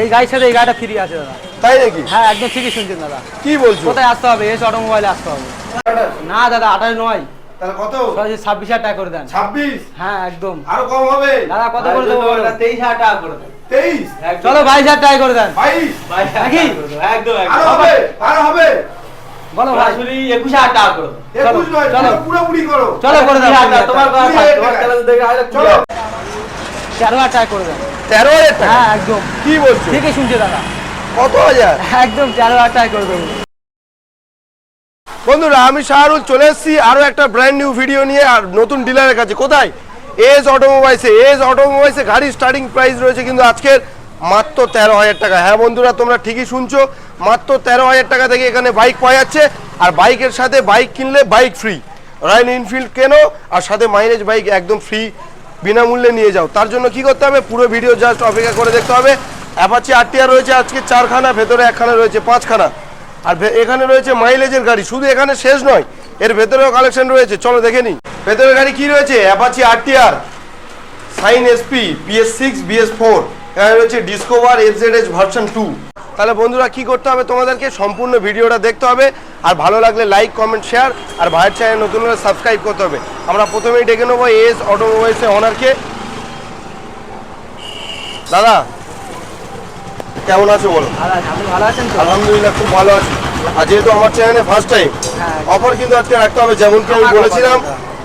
এই গাড়ির সাথে এই গাড়িটা ফ্রি আছে দাদা। তাই নাকি? হ্যাঁ একদম ঠিকই শুনছেন দাদা। কি বলছো? কোথায় আসতে হবে? এস অটোমোবাইলে আসতে হবে। না দাদা আঠাশ নয়। তাহলে কত? ছাব্বিশ হাজার টাকা করে দেন। ছাব্বিশ? হ্যাঁ একদম। আরও কম হবে? দাদা কত করে দেবো তেইশ হাজার টাকা করে দেন। তেইশ? চলো বাইশ হাজার টাকা করে দেন। বাইশ? বাইশ নাকি? একদম আরও হবে? আরও হবে? বলো ভাই। একুশ হাজার টাকা করে দেন। চলো, চলো। পুরোপুরি করো। চলো করে দেন তোমার তেরো হাজার টাকা করে দেন। তেরো হাজার টাকা? হ্যাঁ একদম। কি বলছো? ঠিকই শুনছে দাদা। কত হাজার? একদম তেরো হাজার টাকা করে দেবো। বন্ধুরা আমি শাহরুল চলে এসেছি আরও একটা ব্র্যান্ড নিউ ভিডিও নিয়ে আর নতুন ডিলারের কাছে। কোথায়? এজ অটোমোবাইলসে। এজ অটোমোবাইলসে গাড়ির স্টার্টিং প্রাইস রয়েছে কিন্তু আজকের মাত্র তেরো হাজার টাকা। হ্যাঁ বন্ধুরা তোমরা ঠিকই শুনছো। মাত্র তেরো হাজার টাকা থেকে এখানে বাইক পাওয়া যাচ্ছে। আর বাইকের সাথে বাইক কিনলে বাইক ফ্রি রয়্যাল এনফিল্ড কেনো? আর সাথে মাইলেজ বাইক একদম ফ্রি বিনামূল্যে নিয়ে যাও। তার জন্য কি করতে হবে? পুরো ভিডিও জাস্ট অপেক্ষা করে দেখতে হবে। অ্যাপাচি আরটিআর রয়েছে, আজকে চারখানা, ভেতরে একখানা রয়েছে, পাঁচখানা। আর এখানে রয়েছে মাইলেজের গাড়ি। শুধু এখানে শেষ নয়, এর ভেতরেও কালেকশন রয়েছে। চলো দেখে নিই। ভেতরের গাড়ি কি রয়েছে? Apache RTR Shine SP BS six BS four রয়েছে ডিসকভার এফজেডএস ভার্সন টু তাহলে বন্ধুরা কি করতে হবে? তোমাদেরকে সম্পূর্ণ ভিডিওটা দেখতে হবে। আর ভালো লাগলে লাইক কমেন্ট শেয়ার আর ভাইয়ের চ্যানেল নতুন হলে সাবস্ক্রাইব করতে হবে। আমরা প্রথমেই ডেকে নেব এস অটোমোবাইলসের অনারকে দাদা কেমন আছো বলো? আলহামদুলিল্লাহ খুব ভালো আছি। আর যেহেতু আমার চ্যানেলে ফার্স্ট টাইম। অফার কিন্তু আজকে রাখতে হবে যেমন কি আমি বলেছিলাম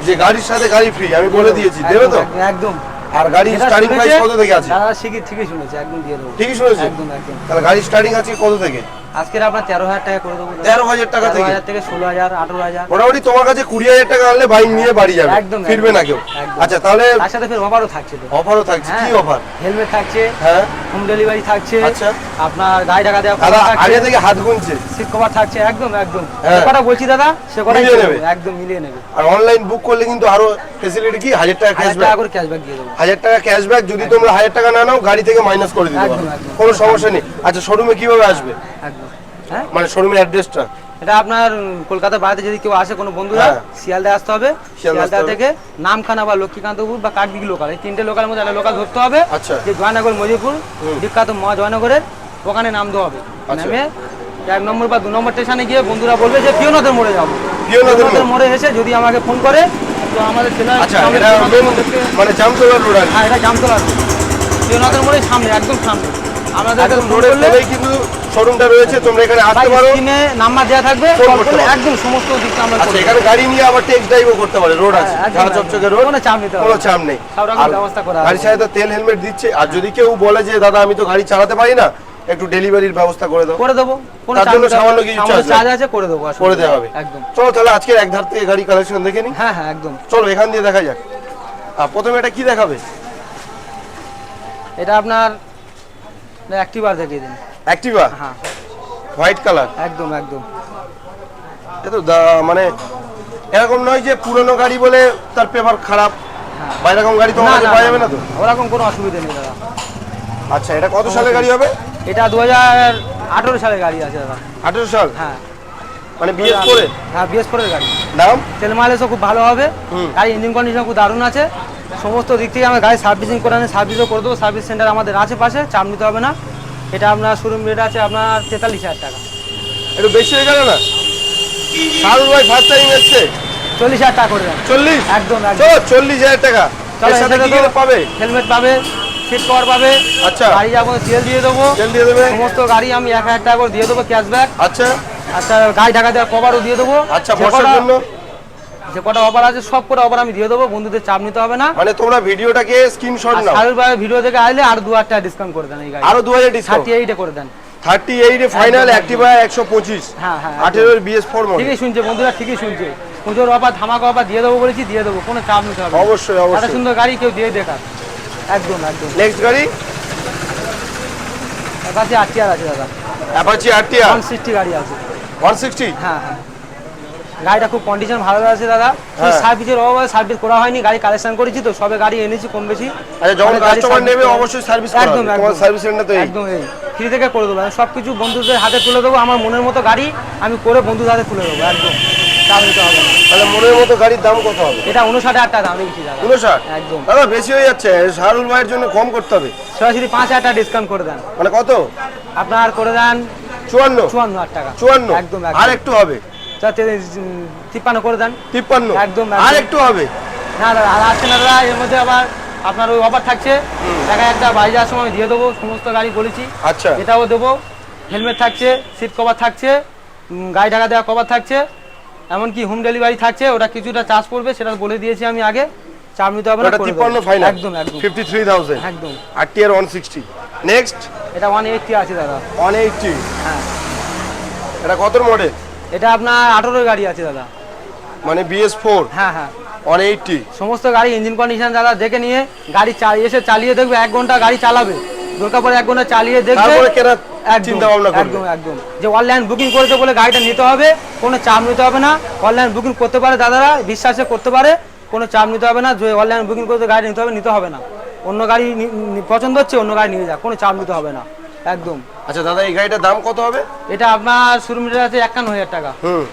যে গাড়ির সাথে গাড়ি ফ্রি আমি বলে দিয়েছি। দেবে তো? একদম। আর গাড়ি স্টার্টিং প্রাইস কত থেকে আছে? দাদা ঠিকই ঠিকই শুনেছি একদম দিয়ে দেবো। ঠিকই শুনেছি? একদম একদম। তাহলে গাড়ি স্টার্টিং আছে কত থেকে? আজকের আপনার তেরো হাজার টাকা করে দেবো। তেরো হাজার টাকা থেকে? থেকে ষোলো হাজার আঠারো হাজার। মোটামুটি তোমার কাছে কুড়ি হাজার টাকা আনলে বাইক নিয়ে বাড়ি যাবে। একদম, ফিরবে না কেউ? আচ্ছা তাহলে তার সাথে ফের অফারও থাকছে অফারও থাকছে। কি অফার হেলমেট থাকছে হ্যাঁ। হোম ডেলিভারি থাকছে আচ্ছা। আপনার গাড়ি টাকা দেওয়া দাদা আগে থেকে হাত গুনছে। সিট কভার থাকছে একদম একদম। হ্যাঁ। কটা বলছি দাদা সে মিলিয়ে নেবে। একদম মিলিয়ে নেবে। আর অনলাইন বুক করলে কিন্তু আরও ফেসিলিটি কি? হাজার টাকা ক্যাশব্যাক টাকা করে ক্যাশব্যাক দিয়ে দেবো। হাজার টাকা ক্যাশব্যাক যদি তোমরা হাজার টাকা না নাও গাড়ি থেকে মাইনাস করে দিতে পারো। কোনো সমস্যা নেই। আচ্ছা শোরুমে কীভাবে আসবে? একদম। হ্যাঁ মানে শোরুমের অ্যাড্রেসটা এটা আপনার কলকাতা বাড়িতে যদি কেউ আসে কোনো বন্ধুরা হ্যাঁ। শিয়ালদা আসতে হবে শিয়ালদা। থেকে নামখানা বা লক্ষ্মীকান্তপুর বা কাকদিঘি লোকাল এই তিনটে লোকালের মধ্যে একটা লোকাল ধরতে হবে আচ্ছা। যে জয়নগর মজিপুর বিখ্যাত মা জয়নগরের ওখানে নামতে হবে আচ্ছা। নামে এক নম্বর বা দু নম্বর স্টেশনে গিয়ে বন্ধুরা বলবে যে পিওনদের মোড়ে যাব পিওনদের মোড়। এসে যদি আমাকে ফোন করে তো আমাদের ছেলে আচ্ছা মানে জামতলা রোড হ্যাঁ এটা জামতলা রোড পিওনদের মোড়ে সামনে একদম সামনে আমাদের কিন্তু শোরুমটা রয়েছে তোমরা এখানে আসতে পারো। স্ক্রিনে নাম্বার দেওয়া থাকবে একদম সমস্ত দিকটা আমরা আচ্ছা এখানে গাড়ি নিয়ে আবার টেক্স ড্রাইভও করতে পারে রোড আছে। হ্যাঁ, একদম, ঢাকা চকচকে রোড কোনো চাপ নিতে কোনো চাপ নেই। ব্যবস্থা করা আছে। গাড়ির সাথে তেল হেলমেট দিচ্ছে। আর যদি কেউ বলে যে দাদা আমি তো গাড়ি চালাতে পারি না একটু ডেলিভারির ব্যবস্থা করে দাও। করে দেবো। কোনো তার চাপ জন্য সামান্য কিছু চার্জ আছে করে দেবো করে দেওয়া হবে। একদম। চলো তাহলে আজকের এক ধার থেকে গাড়ি কালেকশন দেখে নিই। হ্যাঁ হ্যাঁ একদম। চলো এখান দিয়ে দেখা যাক। আর প্রথমে এটা কি দেখাবে? এটা আপনার অ্যাক্টিভার দেখিয়ে দিন। অ্যাক্টিভা হ্যাঁ। হোয়াইট কালার একদম একদম। এ তো দা- মানে এরকম নয় যে পুরনো গাড়ি বলে তার পেপার খারাপ হ্যাঁ। বা এরকম গাড়ি তোমার কাছে পাওয়া যাবে না তো? ওরকম কোনো অসুবিধা নেই দাদা। আচ্ছা এটা কত সালের গাড়ি হবে? এটা দু হাজার আঠেরো সালের গাড়ি আছে দাদা। আঠেরো সাল? হ্যাঁ। মানে বিএস করে হ্যাঁ বিএস ফোরের গাড়ি। দাম? তেল মাইলেজও খুব ভালো হবে। গাড়ি ইঞ্জিন কন্ডিশন খুব দারুণ আছে। সমস্ত দিক থেকে আমি গাড়ি সার্ভিসিং করে আনি সার্ভিসও করে দেবো। সার্ভিস সেন্টার আমাদের আছে পাশে চাপ নিতে হবে না। এটা আপনার শোরুম রেট আছে আপনার তেতাল্লিশ হাজার টাকা। একটু বেশি হয়ে গেল না? শাহরুখ ভাই ফার্স্ট টাইম এসছে? চল্লিশ হাজার টাকা করে চল্লিশ? একদম চল্লিশ হাজার টাকা। এর সাথে কি পাবে? হেলমেট পাবে সিট কভার পাবে। আচ্ছা। গাড়ি যাব তেল দিয়ে দেবো। তেল দিয়ে দেবে? সমস্ত গাড়ি আমি এক হাজার টাকা করে দিয়ে দেবো ক্যাশব্যাক আচ্ছা। আচ্ছা গাড়ি ঢাকা দেওয়ার কভারও দিয়ে দেবো। আচ্ছা বর্ষার জন্য? যে কটা অফার আছে সব কটা অফার আমি দিয়ে দেবো বন্ধুদের চাপ নিতে হবে না। মানে তোমরা ভিডিওটাকে স্ক্রিনশট নাও। সারুর ভাই ভিডিও থেকে আসলে আর দু হাজার টাকা ডিসকাউন্ট করে দেন এই গাড়ি আরও দু হাজার ডিসকাউন্ট থার্টি এইটে করে দেন। থার্টি এইট ফাইনাল অ্যাক্টিভা একশো পঁচিশ। হ্যাঁ হ্যাঁ একদম। আঠেরোর বিএস ফোর মডেল ঠিকই শুনছে বন্ধুরা ঠিকই শুনছে। পুজোর অফার ধামাকা অফার দিয়ে দেবো বলেছি দিয়ে দেবো কোনো চাপ নিতে হবে না। অবশ্যই এত অবশ্যই। সুন্দর গাড়ি কেউ দিয়ে দেখার একদম একদম। নেক্সট গাড়ি? কাছে আটটি আর আছে দাদা। অ্যাপাচি আরটিআর ওয়ান সিক্সটি গাড়ি আছে। ওয়ান সিক্সটি হ্যাঁ হ্যাঁ। গাড়িটা খুব কন্ডিশন ভালো আছে দাদা। হ্যাঁ। সার্ভিসের অভাবে সার্ভিস করা হয়নি গাড়ি কালেকশন করেছি তো সবে গাড়ি এনেছি কম বেশি। আচ্ছা যখন কাস্টমার নেবে অবশ্যই সার্ভিস একদম করবে একদম তোমার সার্ভিস সেন্টার তো একদম এই। ফ্রি থেকে করে দেবো। সব কিছু বন্ধুদের হাতে তুলে দেবো আমার মনের মতো গাড়ি আমি করে বন্ধুদের হাতে তুলে দেবো একদম। চাপ নিতে হবে তাহলে মনের মতো গাড়ির দাম কত হবে? এটা উনষাট হাজার টাকা দাম রেখেছি দাদা। উনষাট? একদম। দাদা বেশি হয়ে যাচ্ছে। শাহরুল ভাইয়ের জন্য কম করতে হবে। সরাসরি পাঁচ হাজার টাকা ডিসকাউন্ট করে দেন। মানে কত? আপনার করে দেন চুয়ান্ন। চুয়ান্ন হাজার টাকা। চুয়ান্ন। একদম। আর একটু হবে। তিপ্পান্ন করে দেন। তিপ্পান্ন? একদম, আর একটু হবে? না দাদা আর আছে না দাদা এর মধ্যে আবার আপনার ওই অফার থাকছে। দেখা একটা বাড়ি যাওয়ার সময় দিয়ে দেবো সমস্ত গাড়ি বলেছি। আচ্ছা। এটাও দেবো। হেলমেট থাকছে সিট কভার থাকছে গাড়ি ঢাকা দেওয়া কভার থাকছে। এমনকি হোম ডেলিভারি থাকছে ওটা কিছুটা চার্জ পড়বে সেটা বলে দিয়েছি আমি আগে। চাপ নিতে হবে না। তিপ্পান্ন ফাইনাল একদম একদম। ফিফটি থ্রি থাউজেন্ড একদম। আর টিয়ার ওয়ান সিক্সটি নেক্সট এটা ওয়ান এইটটি আছে দাদা। ওয়ান এইটটি হ্যাঁ। এটা কত মডেল এটা আপনার আঠেরোর গাড়ি আছে দাদা। মানে বিএস ফোর হ্যাঁ হ্যাঁ। ওয়ান এইটটি সমস্ত গাড়ি ইঞ্জিন কন্ডিশন দাদা দেখে নিয়ে গাড়ি চালিয়ে এসে চালিয়ে দেখবে এক ঘণ্টা গাড়ি চালাবে। দরকার পরে এক ঘণ্টা চালিয়ে দেখবে। একদম, চিন্তা ভাবনা একদম একদম। যে অনলাইন বুকিং করেছে বলে গাড়িটা নিতে হবে কোনো চাপ নিতে হবে না। অনলাইন বুকিং করতে পারে দাদারা বিশ্বাসে করতে পারে কোনো চাপ নিতে হবে না। যে অনলাইন বুকিং করতে গাড়ি নিতে হবে নিতে হবে না। অন্য গাড়ি পছন্দ হচ্ছে অন্য গাড়ি নিয়ে যাক কোনো চাপ নিতে হবে না। একদম। আচ্ছা দাদা এই গাড়িটার দাম কত হবে? এটা আপনার শোরুম রেট আছে একান্ন হাজার টাকা। হুম।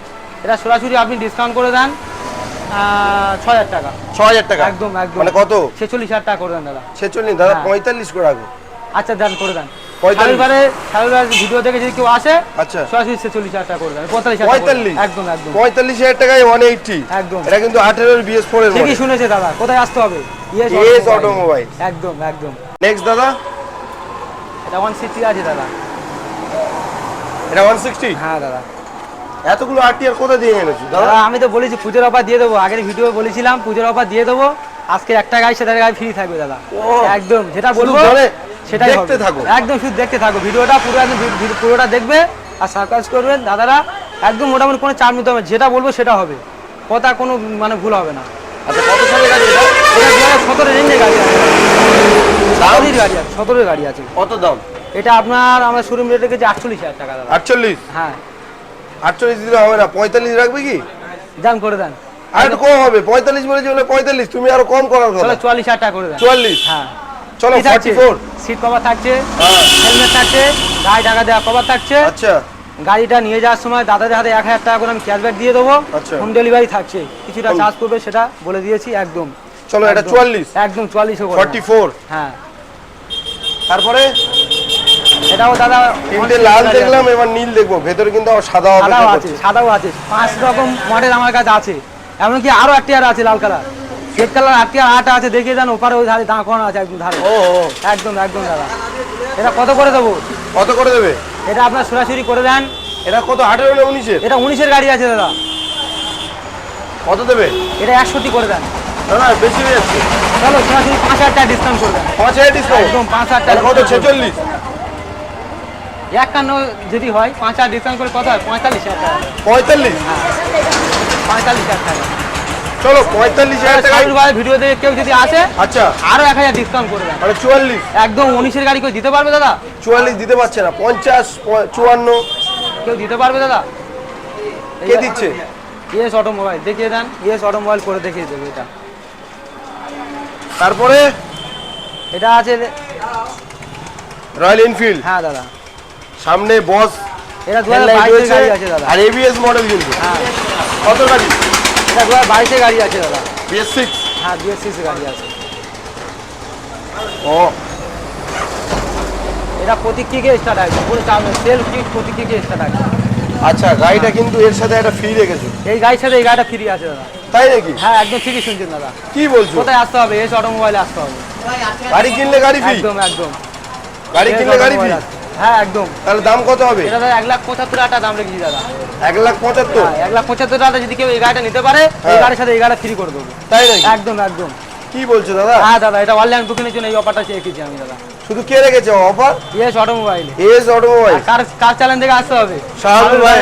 এটা সরাসরি আপনি ডিসকাউন্ট করে দেন ছ হাজার টাকা। ছ হাজার টাকা? একদম একদম। মানে কত? ছেচল্লিশ হাজার টাকা করে দেন দাদা। ছেচল্লিশ দাদা হ্যাঁ। পঁয়তাল্লিশ করে আগে আচ্ছা দেন করে দেন। পঁয়তাল্লিশ? ভিডিও দেখে যদি কেউ আসে আচ্ছা। সরাসরি ছেচল্লিশ হাজার টাকা করে দেন পঁয়তাল্লিশ একদম একদম। পঁয়তাল্লিশ হাজার টাকায় ওয়ান এইটটি একদম। এটা কিন্তু আঠেরোর বিএস ফোর এর ঠিকই শুনেছে দাদা। কোথায় আসতে হবে? ইয়েস Yes একদম একদম। নেক্সট দাদা? এটা ওয়ান সিক্সটি আছে দাদা। এটা ওয়ান সিক্সটি হ্যাঁ দাদা। এতগুলো আরটিআর কোথায় দিয়ে এনেছো? দাদা? আমি তো বলেছি পুজোর অফার দিয়ে দেবো। আগের ভিডিও বলেছিলাম পুজোর অফার দিয়ে দেবো। আজকে একটা গাড়ি সেটার গাড়ি ফ্রি থাকবে দাদা। একদম যেটা বলব সেটাই দেখতে। থাকো। একদম শুধু দেখতে থাকো। ভিডিওটা পুরো একদম পুরোটা দেখবে আর সার্কাস করবেন। দাদারা একদম মোটামুটি কোনো চাপ নিতে হবে যেটা বলব সেটা হবে। কথা কোনো মানে ভুল হবে না। আচ্ছা কত সালের গাড়ি এটা? এটা দু হাজার সতেরো রেঞ্জের গাড়ি সতেরোর গাড়ি আছে সতেরোর গাড়ি আছে। কত দাম? এটা আপনার আমরা শোরুম রেট রেখেছি আটচল্লিশ হাজার টাকা দাদা। আটচল্লিশ? হ্যাঁ। আটচল্লিশ দিলে হবে না পঁয়তাল্লিশ রাখবে কি? দাম করে দেন। আর একটু কম হবে পঁয়তাল্লিশ বলেছি বলে পঁয়তাল্লিশ তুমি আরও কম করার কথা। চুয়াল্লিশ হাজার টাকা করে দেন। চুয়াল্লিশ? হ্যাঁ। চলো থাকছে? সিট কভার থাকছে হ্যাঁ। হেলমেট থাকছে গাড়ি টাকা দেওয়া কভার থাকছে। আচ্ছা। গাড়িটা নিয়ে যাওয়ার সময় দাদাদের হাতে এক হাজার টাকা করে আমি ক্যাশব্যাক দিয়ে দেবো। আচ্ছা। হোম ডেলিভারি থাকছে। কিছুটা চার্জ করবে সেটা বলে দিয়েছি একদম। চলো এটা একদম। চুয়াল্লিশ। একদম চুয়াল্লিশ ফর্টি ফোর। হ্যাঁ। তারপরে? এটাও দাদা তিনটে লাল দেখলাম এবার নীল দেখব। ভেতরে কিন্তু সাদা সাদাও আছে সাদাও আছে। পাঁচ রকম মডেল আমার কাছে আছে। এমনকি আরও একটি আর আছে লাল কালার। রেড কালার আটটি আর আট আছে দেখিয়ে যান ওপারে ওই ধারে দাঁড় করানো আছে একদম ধারে। ও। একদম একদম দাদা। এটা কত করে দেবো? কত করে দেবে? এটা আপনার সরাসরি করে দেন। এটা কত আঠেরো না উনিশের? এটা উনিশের গাড়ি আছে দাদা। কত দেবে? এটা একষট্টি করে দেন। না বেশি হয়ে যাচ্ছে। চলো সরাসরি পাঁচ হাজার টাকা ডিসকাউন্ট করে পাঁচ হাজার ডিসকাউন্ট একদম পাঁচ হাজার টাকা কত? ছেচল্লিশ। একান্ন যদি হয় পাঁচ হাজার ডিসকাউন্ট করে কত হয়? পঁয়তাল্লিশ হাজার টাকা। পঁয়তাল্লিশ? পঁয়তাল্লিশ হাজার টাকা। চলো পঁয়তাল্লিশ হাজার টাকা ভিডিও দেখে কেউ যদি আসে আচ্ছা। আরও এক হাজার ডিসকাউন্ট করে দেন মানে চুয়াল্লিশ। একদম উনিশের গাড়ি কেউ দিতে পারবে দাদা? চুয়াল্লিশ দিতে পারছে না। পঞ্চাশ চুয়ান্ন। কেউ দিতে পারবে দাদা? কে দিচ্ছে? Yes automobile. দেখিয়ে দেন ইয়েস অটোমোবাইল করে দেখিয়ে দেবে এটা। তারপরে? এটা আছে রয়্যাল এনফিল্ড। হ্যাঁ দাদা। সামনে বস। এটা দু হাজার গাড়ি আছে দাদা। আর এবিএস মডেল কিন্তু। হ্যাঁ। কত গাড়ি? এটা দু বাইশের গাড়ি আছে দাদা। বিএস সিক্স হ্যাঁ বিএসসিস গাড়ি আছে। ও। এটা প্রতীক কিকে স্টার্ট আছে পুরো চাপ সেলফ কিট প্রতীক কিকে স্টার্ট আছে আচ্ছা গাড়িটা কিন্তু এর সাথে একটা ফ্রি রেখেছো। এই গাড়ির সাথে এই গাড়িটা ফ্রি আছে দাদা। তাই নাকি? হ্যাঁ একদম ঠিকই শুনছেন দাদা। কি বলছো? কোথায় আসতে হবে? এস অটোমোবাইলে আসতে হবে। গাড়ি কিনলে গাড়ি ফ্রি? একদম একদম। গাড়ি কিনলে গাড়ি ফ্রি? হ্যাঁ একদম। তাহলে দাম কত হবে? এটা দাদা এক লাখ পঁচাত্তর টাকা দাম রেখেছি দাদা। এক লাখ পঁচাত্তর? হ্যাঁ এক লাখ পঁচাত্তর টাকা যদি কেউ এই গাড়িটা নিতে পারে এই হ্যাঁ। গাড়ির সাথে এই গাড়িটা ফ্রি করে দেবো। তাই নাকি? একদম একদম। কি বলছো দাদা? হ্যাঁ দাদা এটা অনলাইন বুকিংয়ের জন্য এই অফারটা চেয়েছি আমি দাদা। শুধু কে রেখেছে অফার ইয়েস অটোমোবাইলে এস অটোমোবাইল কার কার চ্যালেঞ্জ থেকে আসতে হবে? শাহাবুল ভাই।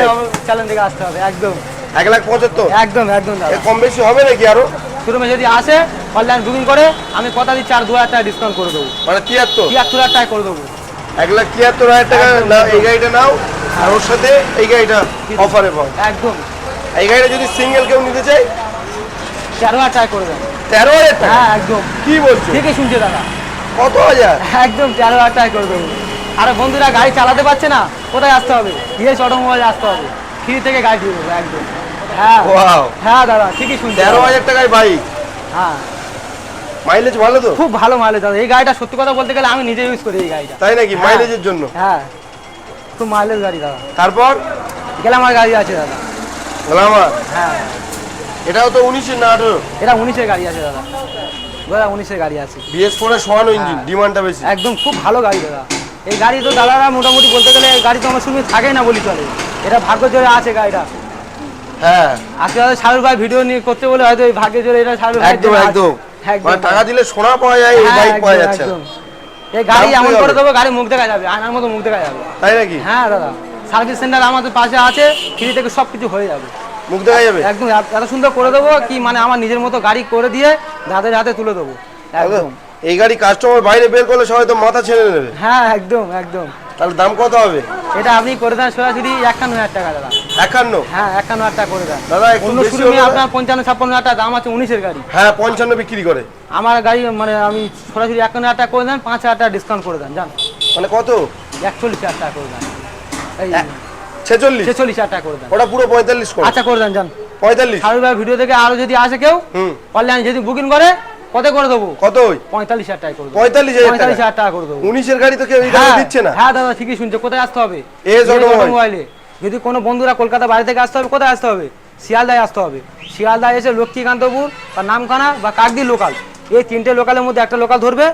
চ্যালেঞ্জ থেকে আসতে হবে একদম। এক লাখ পঁচাত্তর? একদম একদম দাদা। কম বেশি হবে নাকি আরও? শোরুমে যদি আসে অনলাইন বুকিং করে আমি কথা দিচ্ছি আর দু হাজার টাকা ডিসকাউন্ট করে দেবো। মানে তিয়াত্তর? তিয়াত্তর হাজার টাকা করে দেবো। এক লাখ তিয়াত্তর হাজার টাকা না এই গাড়িটা নাও আর ওর সাথে এই গাড়িটা অফারে পাও একদম। এই গাড়িটা যদি সিঙ্গেল কেউ নিতে চাই তেরো হাজার টাকা করে দেবো। তেরো হাজার টাকা? হ্যাঁ একদম। কি বলছো? ঠিকই শুনছে দাদা। কত হাজার? একদম তেরো হাজার টাকা করে দেবো। আর বন্ধুরা গাড়ি চালাতে পারছে না কোথায় আসতে হবে? ইয়েস অটোমোবাইল আসতে হবে। ফ্রি থেকে গাড়ি দিয়ে দেবো একদম। হ্যাঁ। ওয়াও হ্যাঁ দাদা ঠিকই শুনছি। তেরো হাজার টাকায় বাইক হ্যাঁ। মাইলেজ ভালো তো? খুব ভালো মাইলেজ দাদা। এই গাড়িটা সত্যি কথা বলতে গেলে আমি নিজে ইউজ করি এই গাড়িটা। তাই নাকি? হ্যাঁ। মাইলেজের জন্য? হ্যাঁ। খুব মাইলেজ গাড়ি দাদা। তারপর? গাড়ি আছে দাদা। হ্যাঁ। এটাও তো উনিশের না আঠেরো? এটা উনিশের গাড়ি আছে দাদা। দাদা উনিশের গাড়ি আছে। বিএস ফোর এর সোয়ানো ইঞ্জিন হ্যাঁ। ডিমান্ডটা বেশি। একদম খুব ভালো গাড়ি দাদা। এই গাড়ি তো দাদারা মোটামুটি বলতে গেলে এই গাড়ি তো আমার শুনে থাকেই না বলি চলে। এটা ভাগ্য জোরে আছে গাড়িটা। হ্যাঁ। আজকে হয়তো শাহরুখ ভাই ভিডিও নিয়ে করতে বলে হয়তো এই ভাগ্যে জোরে এটা শাহরুখ একদম একদম। একদম মানে টাকা দিলে সোনা পাওয়া যায় এই হ্যাঁ, বাইক পাওয়া যাচ্ছে। এই গাড়ি এমন করে দেবো গাড়ি মুখ দেখা যাবে আয়নার মতো মুখ দেখা যাবে। তাই নাকি? হ্যাঁ দাদা। সার্ভিস সেন্টার আমাদের পাশে আছে ফ্রি থেকে সব কিছু হয়ে যাবে। মুখ দেখা যাবে? একদম এত- সুন্দর করে দেবো কি মানে আমার নিজের মতো গাড়ি করে দিয়ে যাদের হাতে তুলে দেবো। একদম। এই গাড়ি কাস্টমার বাইরে বের করলে সবাই তো মাথা ছেড়ে নেবে হ্যাঁ একদম একদম। তাহলে দাম কত হবে? এটা আপনি করে দেন সরাসরি একান্ন হাজার টাকা দাদা। একান্ন? হ্যাঁ একান্ন হাজার টাকা করে দেন। দাদা অন্য শোরুমে? আপনার পঞ্চান্ন ছাপ্পান্ন হাজার টাকা দাম আছে উনিশের গাড়ি। হ্যাঁ পঞ্চান্ন বিক্রি করে। আমার গাড়ি মানে আমি সরাসরি একান্ন হাজার টাকা করে দেন পাঁচ হাজার টাকা ডিসকাউন্ট করে দেন জান মানে কত? একচল্লিশ হাজার টাকা করে দেন। এই ছেচল্লিশ? ছেচল্লিশ হাজার টাকা করে দেন। ওটা পুরো পঁয়তাল্লিশ করে। আচ্ছা করে দেন জান। পঁয়তাল্লিশ? ভিডিও থেকে আরও যদি আসে কেউ হুম। অনলাইন যদি বুকিং করে কত করে দেবো? কত পঁয়তাল্লিশ হাজার টাকা করে পঁয়তাল্লিশ পঁয়তাল্লিশ টাকা। হাজার টাকা করে দেবো। উনিশের গাড়ি তো কেউ হ্যাঁ, দিচ্ছে না? হ্যাঁ দাদা ঠিকই শুনছে। কোথায় আসতে হবে। অটোমোবাইলে যদি কোনো বন্ধুরা কলকাতা বাইরে থেকে আসতে হবে কোথায় আসতে হবে? শিয়ালদায় আসতে হবে। শিয়ালদায় এসে লক্ষ্মীকান্তপুর বা নামখানা বা কাকদি লোকাল এই তিনটে লোকালের মধ্যে একটা লোকাল ধরবে।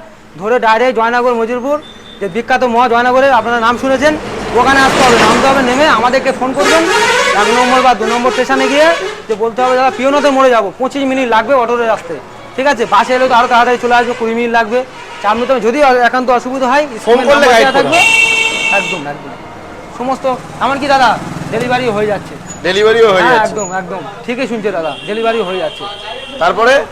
ধরে ডাইরেক্ট জয়নগর মজিরপুর যে বিখ্যাত মহা জয়নগরে আপনারা নাম শুনেছেন ওখানে আসতে হবে। নামতে হবে নেমে আমাদেরকে ফোন করবেন। এক নম্বর বা দু নম্বর স্টেশনে গিয়ে যে বলতে হবে দাদা পিওনতে মরে যাব। পঁচিশ মিনিট লাগবে অটোতে আসতে। ঠিক আছে বাসে এলে তো আরও তাড়াতাড়ি চলে আসবে কুড়ি মিনিট লাগবে। চার মিনিট যদি একান্ত অসুবিধা হয় ফোন করলে। থাকবে। একদম একদম। সমস্ত এমনকি দাদা ডেলিভারি হয়ে যাচ্ছে। ডেলিভারিও হয়ে হ্যাঁ যাচ্ছে। একদম একদম। ঠিকই শুনছে দাদা ডেলিভারি হয়ে যাচ্ছে। তারপরে?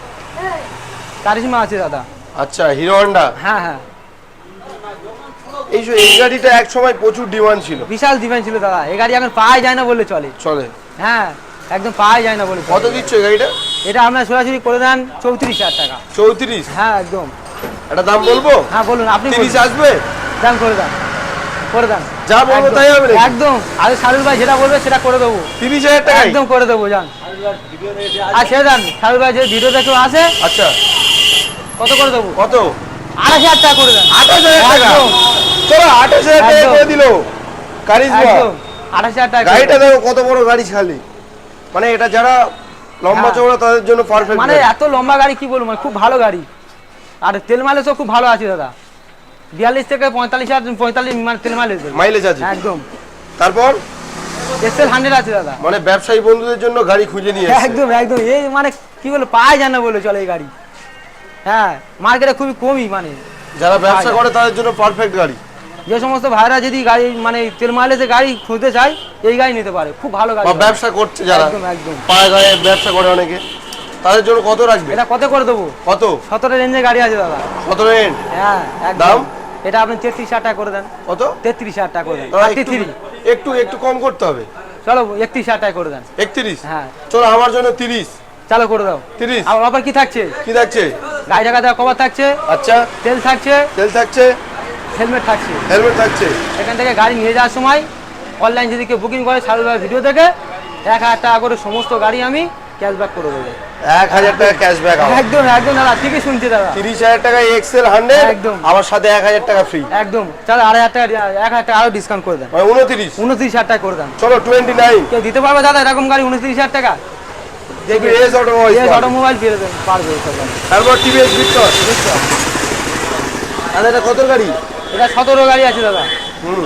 কারিশমা আছে দাদা। আচ্ছা হিরো হন্ডা। হ্যাঁ হ্যাঁ। এই যে- এই গাড়িটা এক সময় প্রচুর ডিমান্ড ছিল। বিশাল ডিমান্ড ছিল দাদা। এই গাড়ি এখন পাওয়া যায় না বললে চলে। চলে। হ্যাঁ একদম পাওয়া যায় না বলে কত দিচ্ছ গাড়িটা? এটা আপনার সরাসরি করে দেন চৌত্রিশ হাজার টাকা। চৌত্রিশ? হ্যাঁ একদম। একটা দাম বলব? হ্যাঁ বলুন আপনি তিরিশ আসবে? দেন করে দেন। করে দেন। যা বলব তাই হবে একদম। আরে শাহরুখ ভাই যেটা বলবে সেটা করে দেবো। তিরিশ হাজার টাকা একদম করে দেবো যান। আর সে দেন শাহরুখ ভাই যে ভিডিও দেখে আসে আচ্ছা। কত করে দেবো? কত? আড়াই হাজার টাকা করে দেন। আঠাশ হাজার টাকা? চলো আঠাশ হাজার টাকা করে দিল। কারিজমা আঠাশ হাজার টাকা গাড়িটা। দেখো কত বড় গাড়ি খালি। মানে এটা যারা লম্বা হ্যাঁ। চওড়া তাদের জন্য পারফেক্ট মানে এত লম্বা গাড়ি কি বলব? মানে খুব ভালো গাড়ি। আর তেল মাইলেজও খুব ভালো আছে দাদা। বিয়াল্লিশ থেকে পঁয়তাল্লিশ হাজার পঁয়তাল্লিশ মানে তেল মাইলেজ। মাইলেজ আছে। একদম। তারপর? এক্সেল হান্ড্রেড আছে দাদা। মানে ব্যবসায়ী বন্ধুদের জন্য গাড়ি খুঁজে নিয়ে একদম একদম। এই মানে কি বলে পায় যায় না বলে চলে এই গাড়ি। হ্যাঁ মার্কেটে খুবই কমই মানে যারা ব্যবসা করে তাদের জন্য পারফেক্ট গাড়ি। যে সমস্ত ভাইরা যদি গাড়ি মানে তেল মাইলেজে গাড়ি খুঁজতে চায় এই গাড়ি নিতে পারে। খুব ভালো গাড়ি ব্যবসা করছে যারা। একদম একদম। পায়ে গায়ে ব্যবসা করে অনেকে। তাদের জন্য কত রাখবে? এটা কত করে দেবো? কত? সতেরো রেঞ্জে গাড়ি আছে দাদা। কত রেঞ্জ হ্যাঁ একদম। দাম? এটা আপনি তেত্রিশ হাজার টাকা করে দেন। কত? তেত্রিশ হাজার টাকা করে দেন। একটু একটু একটু কম করতে হবে। চলো একত্রিশ হাজার টাকা করে দেন। একত্রিশ? হ্যাঁ। চলো আমার জন্য তিরিশ। চালু করে দাও। তিরিশ? আর আবার কি থাকছে? কি থাকছে? গাড়ি টাকা দেওয়া কভার থাকছে। আচ্ছা। তেল থাকছে। তেল থাকছে। হেলমেট থাকছে। হেলমেট থাকছে। এখান থেকে গাড়ি নিয়ে যাওয়ার সময় অনলাইন যদি কেউ বুকিং করে সাড়ে ভিডিও থেকে এক হাজার টাকা করে সমস্ত গাড়ি আমি ক্যাশব্যাক করে দেবো। এক হাজার টাকা ক্যাশব্যাক একদম একদম দাদা ঠিকই শুনছি দাদা। তিরিশ হাজার টাকা এক্সেল হান্ড্রেড একদম। আমার সাথে এক হাজার টাকা ফ্রি একদম চলো আড়াই হাজার টাকা এক হাজার টাকা আরও ডিসকাউন্ট করে দেন। মানে উনত্রিশ। উনত্রিশ হাজার টাকা করে দেন। চলো টোয়েন্টি নাইন কেউ দিতে পারবে দাদা এরকম গাড়ি উনত্রিশ হাজার টাকা? দেখবি এস অটোমোবাইল ইয়ে অটোমোবাইল পেয়ে দেবেন পারবে। তারপর টিভিএস ভিক্টর বুঝছ? দাদা এটা কত গাড়ি? এটা সতেরো গাড়ি আছে দাদা। হুম।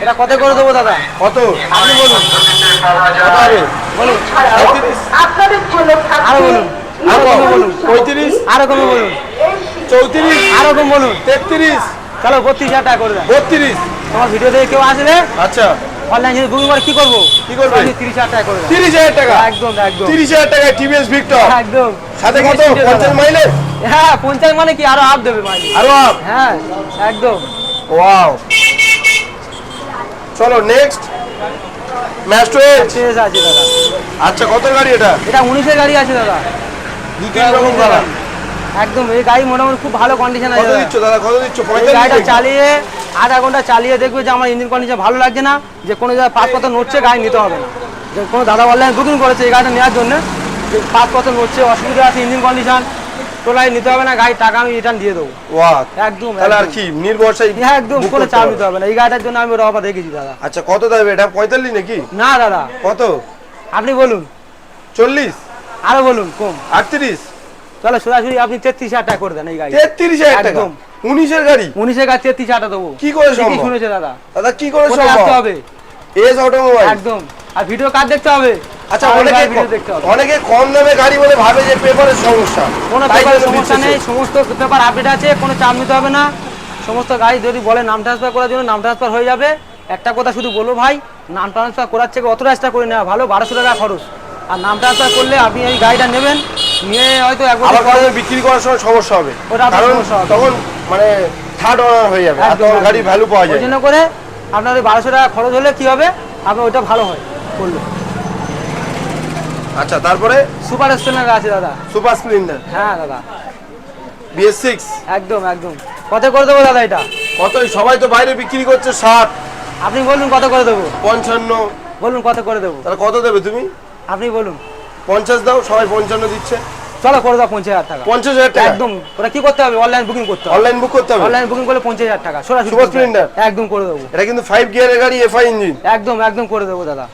এটা কত করে দেবো দাদা? কত? আপনি বলুন। বলুন। পঁয়ত্রিশ। আপনাদের জন্য আরও বলুন। আর আরও কমে বলুন। পঁয়ত্রিশ। আরও কমে বলুন। চৌত্রিশ। আরও কম বলুন। তেত্রিশ। চলো বত্রিশ হাজার টাকা করে দেন। বত্রিশ। তোমার ভিডিও দেখে কেউ আসলে আচ্ছা। অনলাইন যদি বুকিং করে কি করব? কি করবে? তিরিশ হাজার টাকা করে দেন তিরিশ হাজার টাকা? একদম একদম। তিরিশ হাজার টাকায় টিভিএস ভিক্টর একদম। সাথে কত? পঞ্চাশ। মাইলেজ? হ্যাঁ পঞ্চাশ মানে কি আরও আপ দেবে মাইল আরও আপ হ্যাঁ একদম। ওয়াও চলো নেক্সট ম্যাস্টো এজ আছে দাদা। আচ্ছা কত গাড়ি এটা? এটা উনিশের গাড়ি আছে দাদা। দু তিন রকম কালার একদম এই গাড়ি মোটামুটি খুব ভালো কন্ডিশন আছে কত দিচ্ছ দাদা? কত দিচ্ছ? এই গাড়িটা চালিয়ে আধা ঘণ্টা চালিয়ে দেখবে যে আমার ইঞ্জিন কন্ডিশন ভালো লাগছে না যে কোনো জায়গায় পাঁচ পাতা নড়ছে গাড়ি নিতে হবে না। যে কোনো দাদা অনলাইন বুকিং করেছে এই গাড়িটা নেওয়ার জন্য যে পাঁচপত্র নড়ছে অসুবিধা আছে ইঞ্জিন কন্ডিশন টোলাই নিতে হবে না গাড়ির টাকা আমি রিটার্ন দিয়ে দেবো। একদম তাহলে আর। কি নির্ভরসাই হ্যাঁ একদম কোনো চাপ নিতে হবে না। এই গাড়িটার জন্য আমি ওটা দেখেছি দাদা। আচ্ছা কত দেবে এটা পঁয়তাল্লিশ নাকি? না দাদা। কত? আপনি বলুন। চল্লিশ? আরও বলুন কম। আটত্রিশ? চলো সোজাসুরি আপনি তেত্রিশ হাজার টাকা করে দেন এই গাড়ি তেত্রিশ হাজার টাকা। উনিশের গাড়ি? উনিশের গাড়ি তেত্রিশ হাজার দেবো। কি করে সম্ভব? শুনেছে দাদা। দাদা কি করে সম্ভব? হবে? Yes automobile. একদম। আর ভিডিও কার্ড দেখতে হবে? আচ্ছা অনেকে ভিডিও দেখতে হবে। অনেকে কম দামে গাড়ি বলে ভাবে যে পেপারের সমস্যা। কোনো তাই পেপার জন্য সমস্যা নেই সমস্ত পেপার আপডেট আছে কোনো চাপ নিতে হবে না। সমস্ত গাড়ি যদি বলে নাম ট্রান্সফার করার জন্য নাম ট্রান্সফার হয়ে যাবে। একটা কথা শুধু বলো ভাই নাম ট্রান্সফার করার থেকে অত রাস্তা করে নেওয়া ভালো বারোশো টাকা খরচ। আর নাম ট্রান্সফার করলে আপনি এই গাড়িটা নেবেন। নিয়ে হয়তো এক বছর আবার পরে বিক্রি করার সময় সমস্যা হবে। কারণ। তখন মানে থার্ড অনার হয়ে যাবে আর তখন গাড়ির ভ্যালু পাওয়া যায়। জন্য করে আপনার ওই বারোশো টাকা খরচ হলে কি হবে? আপনার ওইটা ভালো হয় করলে আচ্ছা তারপরে? সুপার স্প্লেন্ডার আছে দাদা। সুপার স্প্লেন্ডার হ্যাঁ দাদা। বিএস সিক্স একদম একদম। কত করে দেবো দাদা এটা? কতই সবাই তো বাইরে বিক্রি করছে ষাট। আপনি বলুন কত করে দেবো? পঞ্চান্ন। বলুন কত করে দেবো? তাহলে কত দেবে তুমি? আপনি বলুন। পঞ্চাশ দাও সবাই পঞ্চান্ন দিচ্ছে। চলো করে দাও পঞ্চাশ হাজার টাকা। পঞ্চাশ হাজার টাকা? একদম ওটা কি করতে হবে? অনলাইন বুকিং করতে হবে। অনলাইন বুক করতে হবে? অনলাইন বুকিং করলে পঞ্চাশ হাজার টাকা। পঞ্চাশ হাজার। Splendor? একদম করে দেবো। এটা কিন্তু ফাইভ গিয়ারের গাড়ি এফআই ইঞ্জিন একদম একদম করে দেবো দাদা।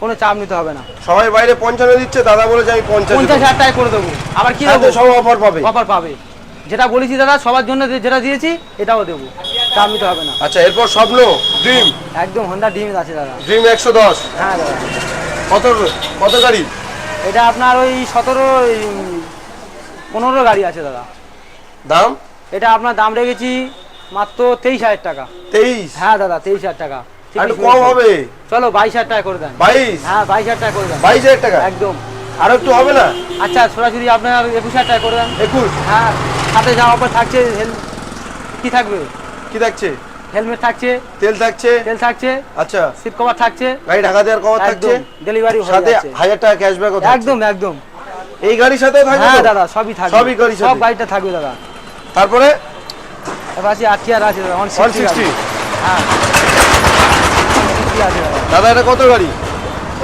কোনো চাপ নিতে হবে না। সবাই বাইরে পঞ্চান্ন দিচ্ছে দাদা বলেছে আমি পঞ্চাশ পঞ্চাশ হাজার টাকা করে দেবো। আবার কি দেবো? সব অফার পাবে। অফার পাবে। যেটা বলেছি দাদা সবার জন্য যেটা দিয়েছি এটাও দেবো। চাপ নিতে হবে না। আচ্ছা এরপর স্বপ্ন ড্রিম একদম হন্ডা ডিম আছে দাদা। ড্রিম একশো দশ। হ্যাঁ দাদা। কত কত গাড়ি? এটা আপনার ওই সতেরো পনেরো গাড়ি আছে দাদা। দাম? এটা আপনার দাম রেখেছি মাত্র তেইশ হাজার টাকা। তেইশ? হ্যাঁ দাদা তেইশ হাজার টাকা। কম হবে। চলো বাইশ হাজার টাকা করে দেন। বাইশ? হ্যাঁ বাইশ হাজার টাকা করে দেন। বাইশ হাজার টাকা? একদম। আর একটু হবে না? আচ্ছা সরাসরি আপনার একুশ হাজার টাকা করে দেন। একুশ? হ্যাঁ সাথে যা অফার থাকছে কি থাকবে? কি থাকছে? হেলমেট থাকছে তেল থাকছে। তেল থাকছে আচ্ছা। সিট কভার থাকছে। গাড়ি ঢাকা দেওয়ার কভার থাকছে। ডেলিভারি সাথে হাজার টাকা ক্যাশব্যাকও একদম একদম। এই গাড়ির সাথে থাকবে হ্যাঁ দাদা সবই থাকবে। সবই গাড়ির সব? গাড়িটা থাকবে দাদা। তারপরে? এবার আটিয়ার আছে দাদা? ওয়ান ওয়ান সিক্সটি হ্যাঁ। দাদা? এটা কত গাড়ি?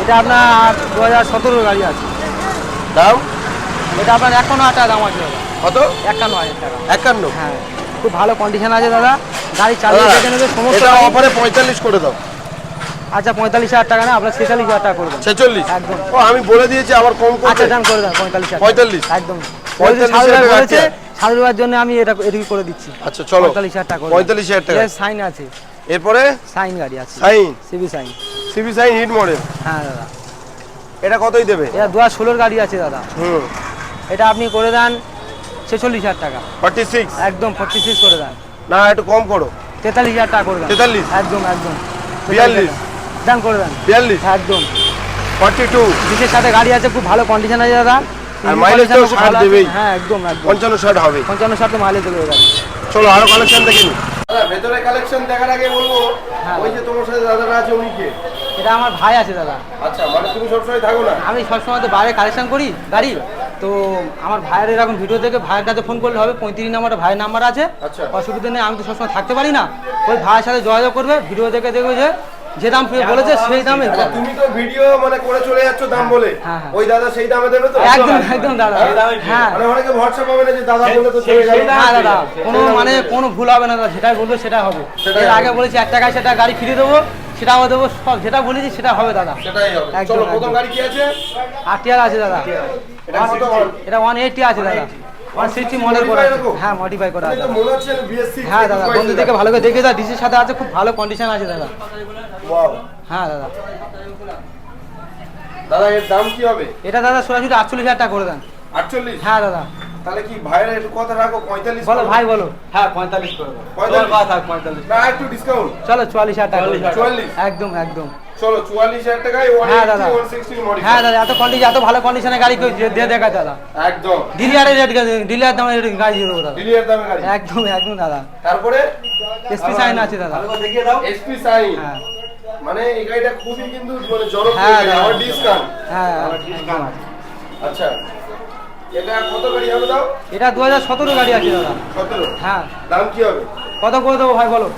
এটা আপনার দু হাজার সতেরো গাড়ি আছে। দাম? এটা আপনার একান্ন হাজার দাম আছে দাদা। কত? একান্ন হাজার টাকা। একান্ন। হ্যাঁ। খুব ভালো কন্ডিশন আছে দাদা। গাড়ি চালিয়ে দেখে নেবে গাড়ি- অফারে পঁয়তাল্লিশ করে দাও। আচ্ছা পঁয়তাল্লিশ হাজার টাকা না আপনার ছেচল্লিশ হাজার টাকা করবেন ছেচল্লিশ? একদম। ও আমি বলে দিয়েছি আবার কম আচ্ছা করতে দাম করে দেন পঁয়তাল্লিশ পঁয়তাল্লিশ? একদম। পঁয়তাল্লিশ? সাড়ে জন্য আমি এটা এদিকে করে দিচ্ছি। আচ্ছা চলো। পঁয়তাল্লিশ হাজার টাকা করে পঁয়তাল্লিশ হাজার টাকা। সাইন আছে। এরপরে? সাইন গাড়ি আছে। Shine CB Shine CB Shine hit model হ্যাঁ দাদা। এটা কতই দেবে? এটা দু হাজার ষোলোর গাড়ি আছে দাদা। হুম। এটা আপনি করে দেন ছেচল্লিশ হাজার টাকা। ফর্টি সিক্স একদম ফর্টি সিক্স করে দেন। না একটু কম করো। তেতাল্লিশ হাজার টাকা করে তেতাল্লিশ? একদম একদম। বিয়াল্লিশ? দাম করে দেন। বিয়াল্লিশ? একদম। Forty two? ডিসের সাথে গাড়ি আছে খুব ভালো কন্ডিশন আছে দাদা। আর mileage তো Condition খুব 60 ভালো আছে। দেবেই। হ্যাঁ একদম একদম। পঞ্চান্ন ষাট হবে। পঞ্চান্ন ষাট মাইলেজ দেবে গাড়ি চলো আরও কালেকশন দেখে নি দাদা ভেতরে কালেকশন দেখার আগে বলব হ্যাঁ। ওই যে তোমার সাথে দাদারা আছে উনি কে? এটা আমার ভাই আছে দাদা। আচ্ছা মানে তুমি সবসময় থাকো না? আমি সবসময় তো বাইরে কালেকশন করি গাড়ি। তো আমার ভাইয়ের এরকম ভিডিও দেখে ভাইয়ের কাছে ফোন করলে হবে পঁয়ত্রিশ নাম্বার ভাইয়ের নাম্বার আছে আচ্ছা। অসুবিধা নেই আমি তো সবসময় থাকতে পারি না ওই ভাইয়ের সাথে যোগাযোগ করবে ভিডিও দেখে দেখবে যে যে দাম বলেছে সেই দামে আচ্ছা, তুমি তো ভিডিও মানে করে চলে যাচ্ছ দাম বলে। হ্যাঁ, হ্যাঁ। ওই দাদা সেই দামে দেবে তো? একদম একদম দাদা। হ্যাঁ। মানে অনেকে ভরসা পাবে না যে দাদা বলে তো চলে যাবে। হ্যাঁ দাদা। কোনো মানে কোনো ভুল হবে না দাদা। যেটাই বলব সেটা হবে। সেটাই এর। আগে বলেছি এক টাকায় সেটা গাড়ি ফিরে দেবো সেটা সেটাও দেবো সব যেটা বলেছি সেটা হবে দাদা। সেটাই হবে। চলো প্রথম গাড়ি কি আছে? আরটিআর আছে দাদা। এটা ওয়ান এইটটি আছে দাদা। ওয়ান সিক্সটি মডেল করা হ্যাঁ মডিফাই করা। আছে। মনে হচ্ছে বিএসসি হ্যাঁ দাদা বন্ধু থেকে ভালো করে দেখে দাও ডিসির সাথে আছে খুব ভালো কন্ডিশন আছে দাদা। হ্যাঁ দাদা। দাদা এর দাম কি হবে? এটা দাদা সরাসরি আটচল্লিশ হাজার টাকা করে দেন। আটচল্লিশ? হ্যাঁ দাদা। তাহলে কি ভাইয়ের একটু কথা রাখো পঁয়তাল্লিশ বলো ভাই বলো। হ্যাঁ পঁয়তাল্লিশ করে দেবো পঁয়তাল্লিশ? কথা থাক পঁয়তাল্লিশ। না একটু ডিসকাউন্ট চলো চুয়াল্লিশ হাজার টাকা। চুয়াল্লিশ একদম একদম। চলো চুয়াল্লিশ হাজার টাকায় হ্যাঁ, দাদা। হ্যাঁ দাদা এত কন্ডিশন এত ভালো কন্ডিশনে গাড়ি কেউ দিয়ে- দেখায় দাদা। একদম। ডিলিয়ারের রেট ডিলিয়ার দামে গাড়ি দিয়ে দেবো দাদা। ডিলিয়ার দামে গাড়ি। একদম একদম দাদা। তারপরে? এসপি সাইন আছে দাদা। দেখিয়ে দাও। এসপি সাইন হ্যাঁ। মানে এই গাড়িটা খুবই কিন্তু মানে জনপ্রিয় হ্যাঁ, ডিসকাউন্ট হ্যাঁ আচ্ছা। এটা কত গাড়ি হবে দাও? এটা দু হাজার সতেরো গাড়ি আছে দাদা। সতেরো? হ্যাঁ। দাম কি হবে? কত করে দেবো ভাই বলো?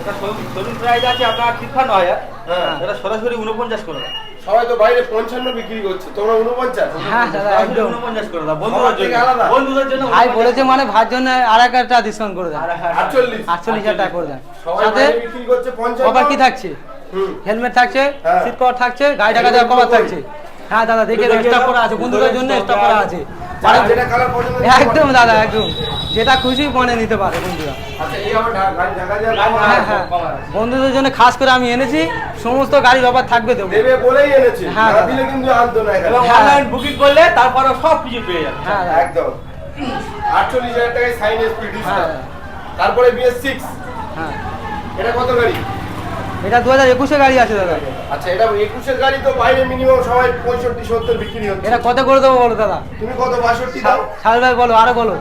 এটা শোরুম প্রাইস আছে আপনার তিপ্পান্ন হাজার হ্যাঁ? এটা সরাসরি উনপঞ্চাশ করে দাও। সবাই তো বাইরে পঞ্চান্ন বিক্রি করছে তোমরা উনপঞ্চাশ হ্যাঁ দাদা একদম। উনপঞ্চাশ করে দাও বন্ধুদের জন্য। আলাদা। বন্ধুদের জন্য ভাই বলেছে মানে ভাইয়ের জন্য আর একটা ডিসকাউন্ট করে দেন। আটচল্লিশ। আটচল্লিশ হাজার টাকা করে দেন। সাথে বিক্রি করছে পঞ্চান্ন। কভার কি থাকছে? হেলমেট থাকছে হ্যাঁ। সিট কভার থাকছে গাড়ি টাকা দেওয়ার কভার থাকছে। হ্যাঁ দাদা দেখে স্টক করা আছে বন্ধুদের জন্য স্টক করা আছে। একদম দাদা একদম। যেটা খুশি মনে নিতে পারে বন্ধুরা। আচ্ছা যায় হ্যাঁ হ্যাঁ বন্ধুদের জন্য খাস করে আমি এনেছি। সমস্ত গাড়ির অফার থাকবে দেবো। দেবে বলেই এনেছে। হ্যাঁ, হ্যাঁ। অনলাইন বুকিং করলে তারপরে সব কিছু পেয়ে যাবে। হ্যাঁ একদম। আটচল্লিশ হাজার টাকায় সাইন এসপি হ্যাঁ। তারপরে বিএস সিক্স হ্যাঁ। এটা কত গাড়ি? এটা দু হাজার একুশে গাড়ি আছে দাদা। আচ্ছা এটা একুশের গাড়ি তো বাইরে মিনিমাম সবাই পঁয়ষট্টি সত্তর বিক্রি হচ্ছে। এটা কত করে দেবো বলো দাদা? তুমি কত বাষট্টি দাও? সাল ভাই বলো আরও বলো।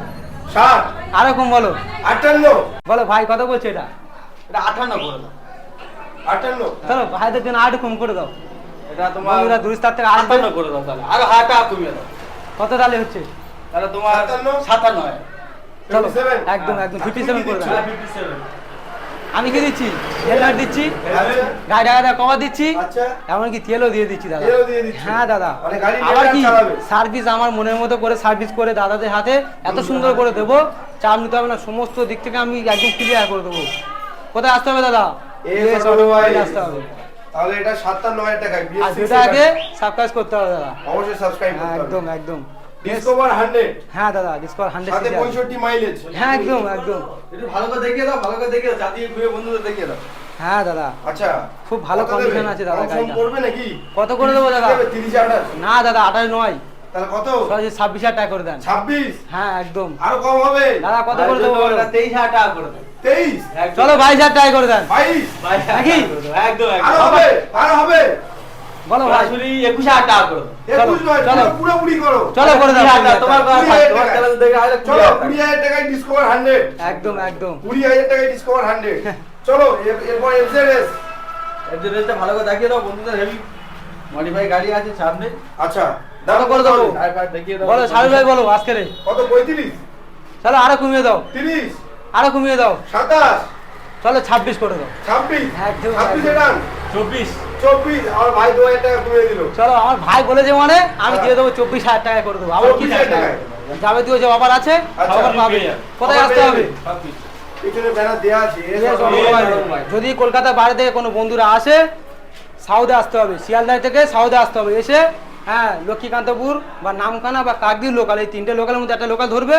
ষাট আরও কম বলো। আটান্ন? বলো ভাই কত বলছে এটা? এটা আঠান্ন করে দাও। আটান্ন? চলো ভাইদের জন্য আরও কম করে দাও। এটা তোমার বন্ধুরা দুরিস্তার থেকে আসবে আটান্ন করে দাও তাহলে। আরও হাজার টাকা কমিয়ে দাও। কত তাহলে হচ্ছে? তাহলে তোমার সাতান্ন? সাতান্ন হয়। চলো 57? একদম একদম ফিফটি সেভেন করে? দাও। আমি কি দিচ্ছি? হেলমেট দিচ্ছি। গাড়ি টাকা কভার দিচ্ছি। আচ্ছা। এমনকি তেলও দিয়ে দিচ্ছি দাদা? হ্যাঁ দাদা। মানে আবার কি? সার্ভিস আমার মনের মতো করে সার্ভিস করে দাদাদের হাতে এত সুন্দর করে দেবো। চাপ নিতে হবে না সমস্ত দিক থেকে আমি একদম ক্লিয়ার করে দেবো। কোথায় আসতে হবে দাদা? আসতে হবে। তাহলে এটা সাতান্ন হাজার টাকায়। আর BS6 যেটা আগে সাবস্ক্রাইব করতে হবে দাদা। অবশ্যই সাবস্ক্রাইব একদম একদম। ডিসকভার হান্ড্রেড হ্যাঁ দাদা ডিসকাউন্ট হান্ড্রেড সাথে পঁয়ষট্টি মাইলেজ হ্যাঁ একদম একদম। একটু ভালো করে দেখিয়ে দাও ভালো করে দেখিয়ে দাও জাতীয় ঘুরে বন্ধুদের দেখিয়ে দাও। হ্যাঁ দাদা। আচ্ছা খুব ভালো কত আছে দাদা গাড়িটা। করবে নাকি? কত করে দেবো দাদা? না দাদা আঠাশ নয়। তাহলে কত? ছাব্বিশ হাজার টাকা করে দেন। ছাব্বিশ? হ্যাঁ একদম। আরও কম হবে। দাদা কত করে দেবো তেইশ হাজার টাকা করে দাও তেইশ? চলো বাইশ হাজার টাকা করে দেন। বাইশ? বাইশ নাকি? একদম আরও একদম হবে আরও হবে। বলো ভাই। সরাসরি একুশ টাকা করে। দাও নয় চলো। চলো। পুরোপুরি করো। চলো করে দাও। কুড়ি হাজার টাকা, তোমার কুড়ি কথা, হাজার তোমার টাকা। দেখে আরে চলো হাজার কুড়ি টাকা। হাজার টাকায় ডিসকভার হান্ড্রেড একদম একদম। কুড়ি টাকায় ডিসকভার হান্ড্রেড চলো এরপর এফজেডএস। এর ভালো করে দেখিয়ে দাও বন্ধুদের হেভি মডিফাই গাড়ি আছে সামনে। আচ্ছা দাম করে? টায়ার দেখিয়ে দাও। বলো সারু ভাই বলো আজকে রে। কত পঁয়ত্রিশ? চলো আরও কমিয়ে দাও। তিরিশ? আরও কমিয়ে দাও। সাতাশ? চলো ছাব্বিশ করে দাও। ছাব্বিশ? একদম, ছাব্বিশ একদম। এটান চব্বিশ। চব্বিশ আমার ভাই দু হাজার টাকা কমিয়ে দিল। চলো আমার ভাই বলেছে মানে আমি দিয়ে দেবো চব্বিশ হাজার টাকা করে দেবো। আবার কি 24,000 যাবতীয় যে অফার আছে আচ্ছা, পাবে। কোথায় আসতে হবে। যদি কলকাতার বাইরে থেকে কোনো বন্ধুরা আসে সাউদে আসতে হবে। শিয়ালদাহ থেকে সাউদে আসতে হবে। এসে হ্যাঁ লক্ষ্মীকান্তপুর বা নামখানা বা কাকদ্বীপ লোকাল এই তিনটে লোকালের মধ্যে একটা লোকাল ধরবে।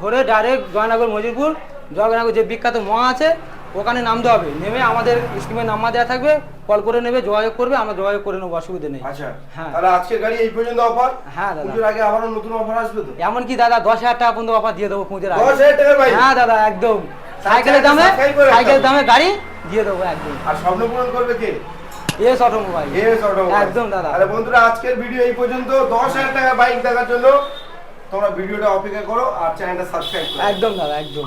ধরে ডাইরেক্ট জয়নগর মজিরপুর জয়নগর যে বিখ্যাত মহা আছে ওখানে নামতে হবে। নেমে আমাদের স্কিমের নাম্বার দেওয়া থাকবে কল করে নেবে যোগাযোগ করবে আমরা যোগাযোগ করে নেব অসুবিধা নেই। আচ্ছা হ্যাঁ। তাহলে আজকের গাড়ি এই পর্যন্ত অফার হ্যাঁ দাদা। পুজোর আগে আবারও নতুন অফার আসবে তো? এমনকি দাদা দশ হাজার টাকা পর্যন্ত অফার দিয়ে দেবো পুজোর আগে। দশ হাজার টাকার বাইক হ্যাঁ দাদা একদম। সাইকেলের দামে সাইকেলের দামে গাড়ি দিয়ে দেবো একদম। আর স্বপ্ন পূরণ করবে কে? Yes automobile. Yes automobile. একদম দাদা। তাহলে বন্ধুরা আজকের ভিডিও এই পর্যন্ত। দশ হাজার টাকার বাইক দেখার জন্য তোমরা ভিডিওটা অপেক্ষা করো আর চ্যানেলটা সাবস্ক্রাইব করো। একদম দাদা একদম।